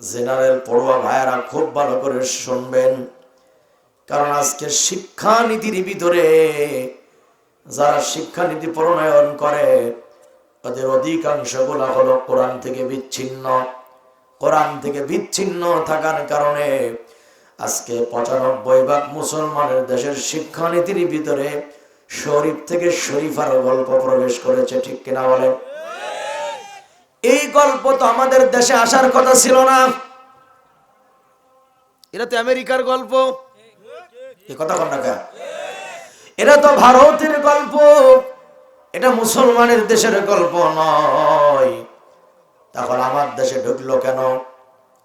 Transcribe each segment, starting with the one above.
General পড়ুয়া ভাইয়ারা খুব ভালো করে শুনবেন। কারণ আজকে শিক্ষানীতির ভিতরে যারা শিক্ষানীতি প্রণয়ন করে, তাদের অধিকাংশগুলা হলো কোরআন থেকে বিচ্ছিন্ন। কোরআন থেকে বিচ্ছিন্ন থাকার কারণে আজকে পঁচানব্বই ভাগ মুসলমানের দেশের শিক্ষানীতির ভিতরে শরীফ থেকে শরীফার গল্প প্রবেশ করেছে, ঠিক কিনা বলেন? গল্প তো আমাদের দেশে আসার কথা ছিল না। এটা তো আমেরিকার গল্প। এ কথা কন না কেন? এটা তো ভারতের গল্প। এটা মুসলমানের দেশের গল্প নয়। তখন আমার দেশে ঢুকলো কেন?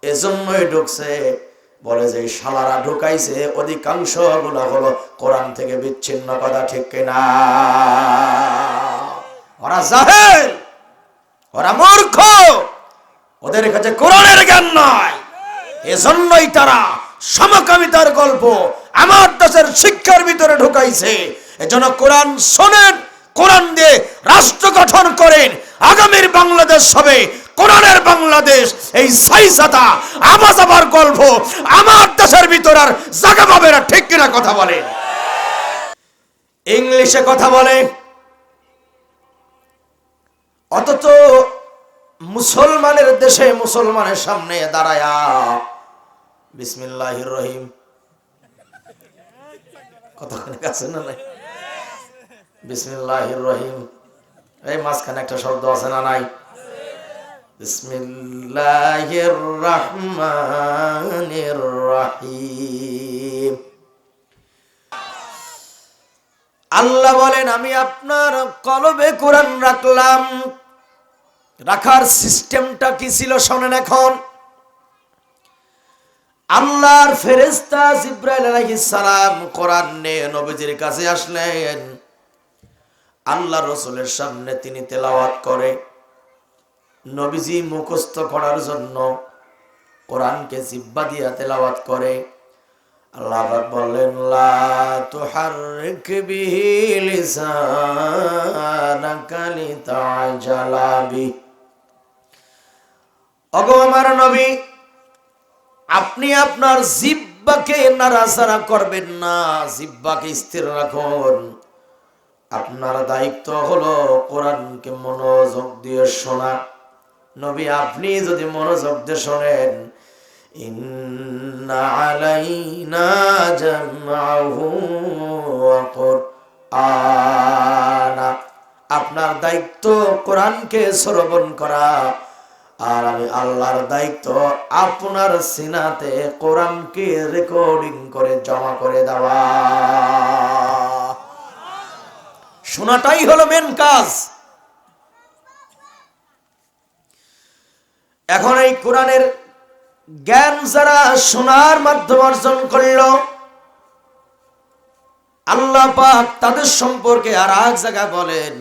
এজন্যই ঢুকছে। বলে যে শালারা ঢুকাইছে, অধিকাংশগুলা হলো কোরআন থেকে বিচ্ছিন্ন কথা, ঠিক কিনা? ওরা জাহেল! ওরা মূর্খ। ওদের কাছে কোরআনের জ্ঞান নয় এজন্যই তারা সমকামিতার গল্প আমার দেশের শিক্ষার ভিতরে ঢুকাইছে। এজন্য কোরআন শোনেন, কোরআন দিয়ে রাষ্ট্র গঠন করেন। আগামীর বাংলাদেশ হবে কোরআনের বাংলাদেশ। এই সাইসাতা আবাস আবার গল্প আমার দেশের ভিতর আর জায়গা পাবে না, ঠিক কিনা কথা বলে। ইংলিশে কথা বলে অথচ মুসলমানের দেশে মুসলমানের সামনে দাঁড়ায়া। বিসমিল্লাহির রহিম। কতক্ষণ কাছে না নাই? বিসমিল্লাহির রহিম। এই মাঝখানে একটা শব্দ আছে না নাই? বিসমিল্লাহির রহমানির রহিম। আল্লাহ বলেন, আমি আপনার কলবে কোরআন রাখলাম। রাখার সিস্টেমটা কি ছিল শোনেন এখন। আল্লাহর ফেরেস্তা জিব্রাইল আলাইহিস সালাম কোরআন নিয়ে নবীজির কাছে আসলেন। আল্লাহ রসুলের সামনে তিনি তেলাওয়াত করে। নবীজি মুখস্থ করার জন্য কোরআনকে জিব্বা দিয়া তেলাওয়াত করে। আল্লাহ বললেন আমার নবী, আপনি আপনার জিব্বাকে নাড়াচাড়া করবেন না, জিব্বাকে স্থির রাখুন। আপনার দায়িত্ব হলো কোরআনকে মনোযোগ দিয়ে শোনা। নবী, আপনি যদি মনোযোগ দিয়ে শোনেন জামআহু ওয়া আপনার দায়িত্ব কোরআনকে শ্রবণ করা, আর আমি আল্লাহর দায়িত্ব আপনার সিনাতে কোরআনকে রেকর্ডিং করে জমা করে দেওয়া। শোনাটাই হলো মেন কাজ। এখন এই কোরআনের জ্ঞান যারা শোনার মাধ্যমে অর্জন করল, আল্লাহ পাক তাদের সম্পর্কে আর এক জায়গায় বলেন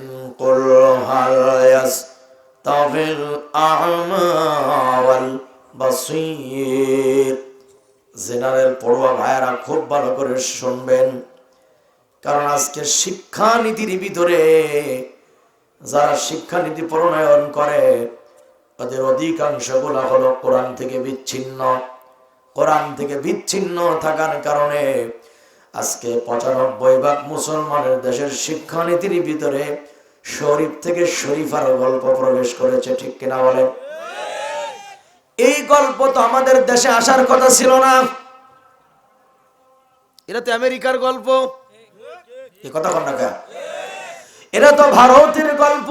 জেনারেল পড়ুয়া ভাইয়ারা খুব ভালো করে শুনবেন, কারণ আজকে শিক্ষানীতির ভিতরে যারা শিক্ষানীতি প্রণয়ন করে তাদের অধিকাংশগুলা হলো কোরআন থেকে বিচ্ছিন্ন। কোরআন থেকে বিচ্ছিন্ন থাকার কারণে আজকে পঁচানব্বই ভাগ মুসলমানের দেশের শিক্ষানীতির ভিতরে শরীফ থেকে শরীফার গল্প প্রবেশ করেছে, ঠিক কিনা বলেন? এই গল্প তো আমাদের দেশে আসার কথা ছিল না। এটা তো আমেরিকার গল্প। এ কথা কন না কেন? এটা তো ভারতের গল্প।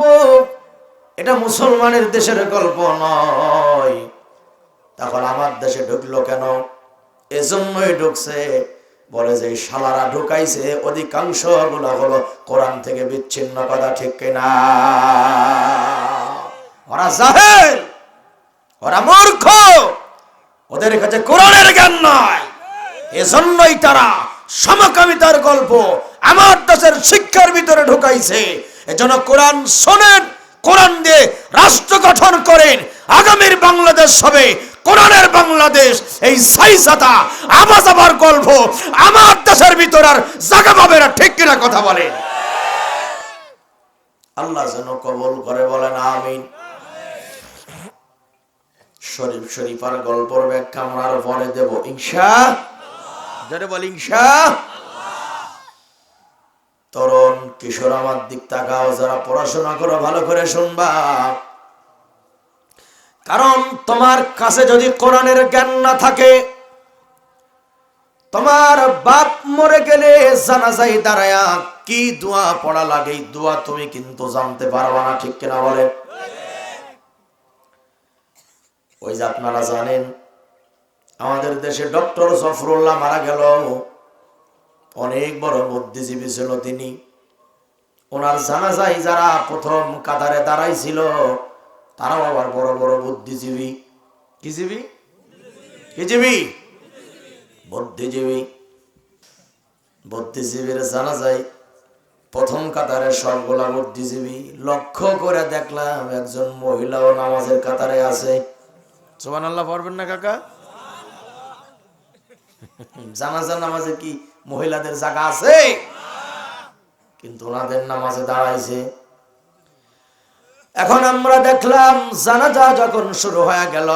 এটা মুসলমানের দেশের গল্প নয়। তখন আমার দেশে ঢুকলো কেন? এজন্যই ঢুকছে। বলে যে শালারা ঢুকাইছে, অধিকাংশগুলা হলো কোরআন থেকে বিচ্ছিন্ন কথা, ঠিক কিনা ওরা জাহেল, ওরা মূর্খ, ওদের কাছে কোরআনের জ্ঞান নয় এজন্যই তারা সমকামিতার গল্প আমার দেশের শিক্ষার ভিতরে ঢুকাইছে। এজন্য কোরআন শোনেন কোরআন দিয়ে রাষ্ট্র গঠন করেন, আগামীর বাংলাদেশ হবে কোরআনের বাংলাদেশ। এই সাইসাতা আবাস আবার গল্প, আমার দেশের ভিতর আর জায়গা পাবে না, ঠিক কিনা কথা বলেন আল্লাহ যেন কবল করে বলেন, আমিন। শরীফ শরীফার গল্পর ব্যাখ্যা আমরা আরও পরে দেব। ইনশা জোরে বল, ইনশা তরুণ কিশোর আমার দিক তাকাও, যারা পড়াশোনা করো, ভালো করে শুনবা। কারণ তোমার কাছে যদি কোরআনের জ্ঞান না থাকে, তোমার বাপ মরে গেলে জানা জানাজাই দাঁড়ায়া কি দোয়া পড়া লাগে দোয়া তুমি কিন্তু জানতে পারবা না, ঠিক কিনা বলে? ওই যে আপনারা জানেন, আমাদের দেশে ডক্টর জফরুল্লাহ মারা গেল। অনেক বড় বুদ্ধিজীবী ছিল তিনি। ওনার জানাজাই যারা প্রথম কাতারে দাঁড়াইছিল, তারাও আবার বড় বড় বুদ্ধিজীবী। কি জীবী? কি জীবী? বুদ্ধিজীবী। বুদ্ধিজীবীর জানা যায় প্রথম কাতারে সবগুলা বুদ্ধিজীবী। লক্ষ্য করে দেখলাম একজন মহিলাও নামাজের কাতারে আছে। সোমান আল্লাহ পড়বেন না কাকা? জানাজার নামাজে কি মহিলাদের জায়গা আছে? কিন্তু ওনাদের নামাজে দাঁড়াইছে। এখন আমরা দেখলাম, জানাজা যখন শুরু হয়ে গেল,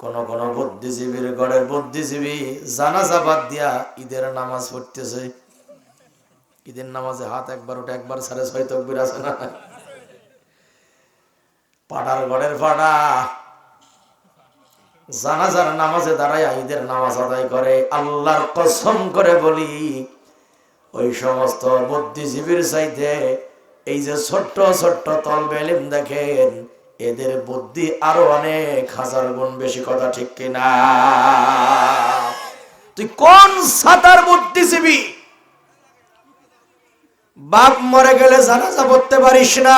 কোন কোন বুদ্ধিজীবীর গড়ের বুদ্ধিজীবী জানাজা বাদ দিয়া ঈদের নামাজ পড়তেছে। ঈদের নামাজে হাত একবার ওটা একবার সাড়ে ছয় তকবির আছে না? পাড়ার গড়ের পাড়া। জানাজার নামাজে দাঁড়ায়, ঈদের নামাজ আদায় করে, আল্লাহর কসম করে বলি, ওই সমস্ত বুদ্ধিজীবীর চাইতে এই যে ছোট্ট ছোট্ট তলবে এলিম দেখেন, এদের বুদ্ধি আরও অনেক হাজার গুণ বেশি কথা ঠিক কিনা? তুই কোন সাতার বুদ্ধিজীবী? বাপ মরে গেলে জানাজা পড়তে পারিস না।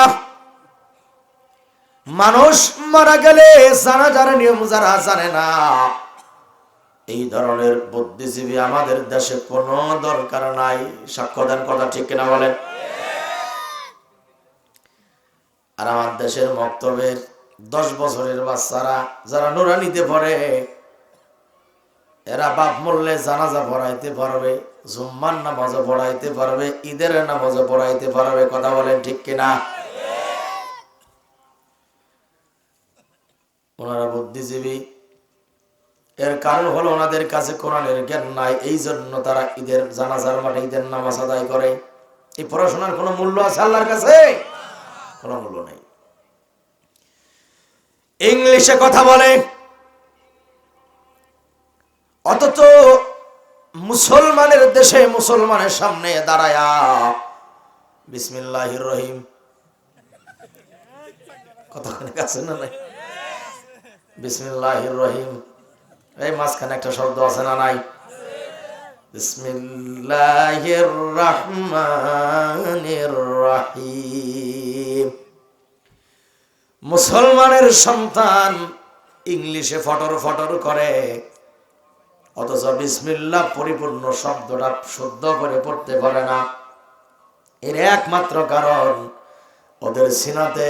মানুষ মারা গেলে জানাজার নিয়ম যারা জানে না। এই ধরনের বুদ্ধিজীবী আমাদের দেশে কোনো দরকার নাই। সাক্ষ্য দেন কথা ঠিক কিনা বলেন? আর আমার দেশের মক্তবের দশ বছরের বাচ্চারা, যারা নুরানিতে পড়ে, এরা বাপ মরলে জানাজা পড়াইতে পারবে, জুম্মার নামাজও পড়াইতে পারবে, ঈদের নামাজও পড়াইতে পারবে, কথা বলেন ঠিক কিনা? ওনারা বুদ্ধিজীবী। এর কারণ হলো ওনাদের কাছে কোরআনের জ্ঞান নাই, এই জন্য তারা ঈদের জানাজার মাঠে ঈদের নামাজ আদায় করে। এই পড়াশোনার কোনো মূল্য আছে আল্লাহর কাছে? কোনো মূল্য নেই। ইংলিশে কথা বলে, অথচ মুসলমানের দেশে মুসলমানের সামনে দাঁড়ায়া, বিসমিল্লাহির রহিম। কথা কাছে না নাই? বিসমিল্লাহির রহিম এই মাঝখানে একটা শব্দ আছে না নাই? বিসমিল্লাহির রহমানির রহিম মুসলমানের সন্তান ইংলিশে ফটর ফটর করে, অথচ বিসমিল্লাহ পরিপূর্ণ শব্দটা শুদ্ধ করে পড়তে পারে না। এর একমাত্র কারণ, ওদের সিনাতে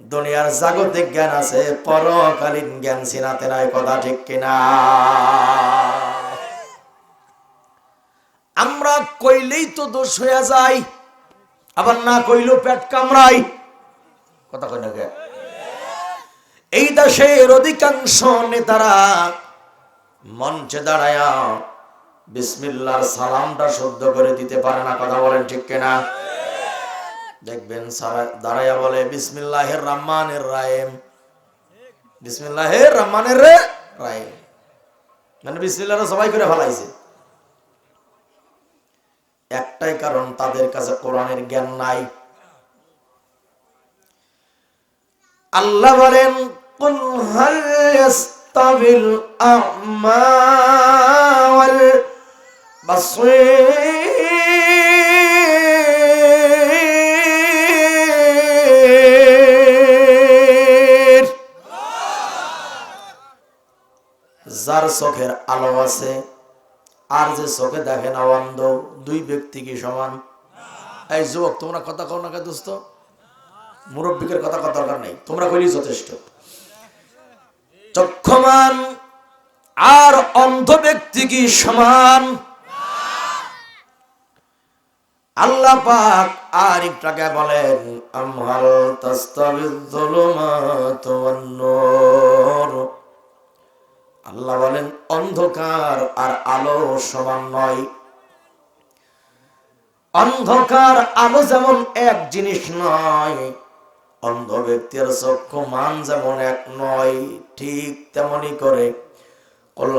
দুনিয়ার জাগতিক জ্ঞান আছে, পরকালীন জ্ঞান সিনাতে নাই কথা ঠিক কিনা। আমরা কইলেই তো দোষ হয়ে যায়, আবার না কইলেও পেট কামড়াই কথা কই না? এই দেশের অধিকাংশ নেতারা মঞ্চে দাঁড়ায়া বিসমিল্লার সালামটা শুদ্ধ করে দিতে পারে না, কথা বলেন ঠিক কিনা। দেখবেন দাঁড়ায়া বলে, বিসমিল্লাহের রহমানের রায়েম বিসমিল্লাহের রহমানের রে রায়েম মানে বিসমিল্লাহরা সবাই করে ফেলাইছে। একটাই কারণ তাদের কাছে কোরআনের জ্ঞান নাই। আল্লাহ বলেন, কুল হাল ইয়াস্তাবিল আ'মা ওয়াল যার চোখের আলো আছে। আর যে চোখে দেখে না, অন্ধ, দুই ব্যক্তি কি সমান? এই যুবক, তোমরা কথা কও না কে দোস্ত? মুরব্বিকের কথা কথা দরকার নেই। তোমরা কইলেই যথেষ্ট। চক্ষমান, আর অন্ধ ব্যক্তি কি সমান? আল্লাহ পাক আর একটাকে বলেন, আমহাল তাস্তাবিদ আল্লাহ বলেন, অন্ধকার আর আলো সমান নয়। অন্ধকার আলো যেমন এক জিনিস নয়, অন্ধ ব্যক্তির চক্ষু মান যেমন এক নয়, ঠিক তেমনি করে। قل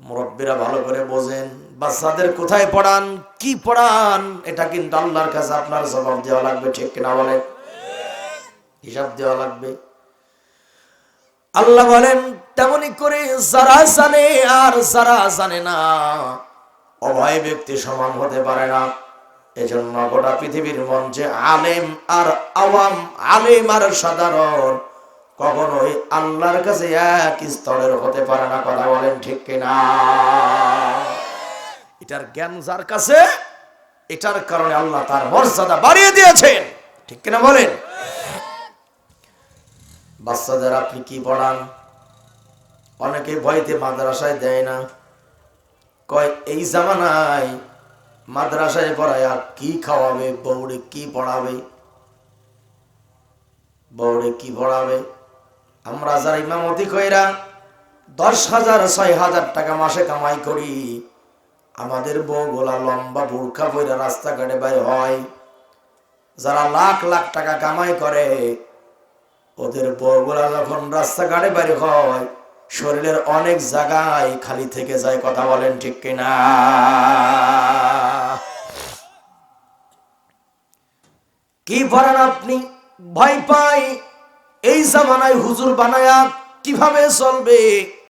মুরব্বীরা ভালো করে বোঝেন। বাচ্চাদের কোথায় পড়ান, কি পড়ান, এটা কিন্তু আল্লাহর কাছে আপনার জবাব দেওয়া লাগবে, ঠিক কিনা বলেন? হিসাব দেওয়া লাগবে। আল্লাহ বলেন, তেমনি করে যারা জানে আর যারা জানে না, অভয় ব্যক্তি সমান হতে পারে না। এজন্য গোটা পৃথিবীর মঞ্চে আলেম আর আওয়াম, আলেম আর সাধারণ কখনোই আল্লাহর কাছে এক স্তরের হতে পারে না, কথা বলেন ঠিক কিনা? এটার জ্ঞান যার কাছে, এটার কারণে আল্লাহ তার মর্যাদা বাড়িয়ে দিয়েছেন। ঠিক কিনা বলেন? বাচ্চাদের আপনি কি পড়ান? অনেকে ভয়তে মাদ্রাসায় দেয় না। কয়, এই জামানায় মাদ্রাসায় পড়ায় আর কি খাওয়াবে? বউরে কি পড়াবে? বউরে কি পড়াবে? আমরা যারা ইমামতি কইরা দশ হাজার, ছয় হাজার টাকা মাসে কামাই করি, আমাদের বউগুলা লম্বা বুর্খা বইরা রাস্তাঘাটে বাইর হয়। যারা লাখ লাখ টাকা কামাই করে, ওদের বউগুলা যখন রাস্তাঘাটে বাইরে হয়, শরীরের অনেক জায়গায় খালি থেকে যায়, কথা বলেন ঠিক কিনা? কি পড়ান আপনি? ভয় পাই। এই জামানায় হুজুর বানায়া কীভাবে চলবে?